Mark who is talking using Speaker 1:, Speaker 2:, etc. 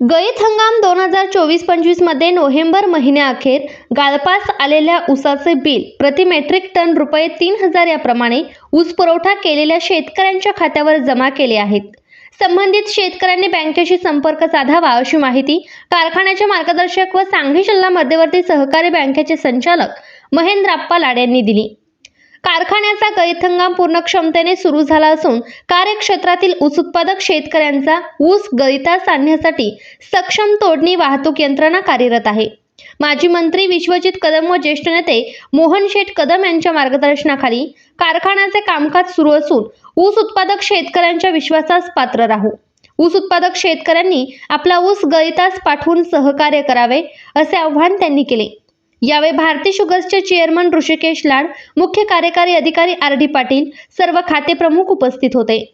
Speaker 1: गळीत हंगाम दोन हजार चोवीस पंचवीसमध्ये नोव्हेंबर महिन्याअखेर गाळपास आलेल्या ऊसाचे बिल प्रति मेट्रिक टन रुपये तीन हजार याप्रमाणे ऊस पुरवठा केलेल्या शेतकऱ्यांच्या खात्यावर जमा केले आहेत. संबंधित शेतकऱ्यांनी बँकेशी संपर्क साधावा अशी माहिती कारखान्याचे मार्गदर्शक व सांगली जिल्हा मध्यवर्ती सहकारी बँकेचे संचालक महेंद्राप्पा लाड यांनी दिली. कारखान्याचा गळीत हंगाम पूर्ण क्षमतेने सुरू झाला असून कार्यक्षेत्रातील ऊस उत्पादक शेतकऱ्यांचा ऊस गळितास आणण्यासाठी सक्षम तोडणी वाहतूक यंत्रणा कार्यरत आहे. माजी मंत्री विश्वजित कदम व ज्येष्ठ नेते मोहन शेठ कदम यांच्या मार्गदर्शनाखाली कारखान्याचे कामकाज सुरू असून ऊस उत्पादक शेतकऱ्यांच्या विश्वासास पात्र राहू. ऊस उत्पादक शेतकऱ्यांनी आपला ऊस गळीतास पाठवून सहकार्य करावे असे आवाहन त्यांनी केले. यावेळी भारती शुगर्सचे चेअरमन ऋषिकेश लाड मुख्य कार्यकारी अधिकारी आर डी पाटील सर्व खाते प्रमुख उपस्थित होते.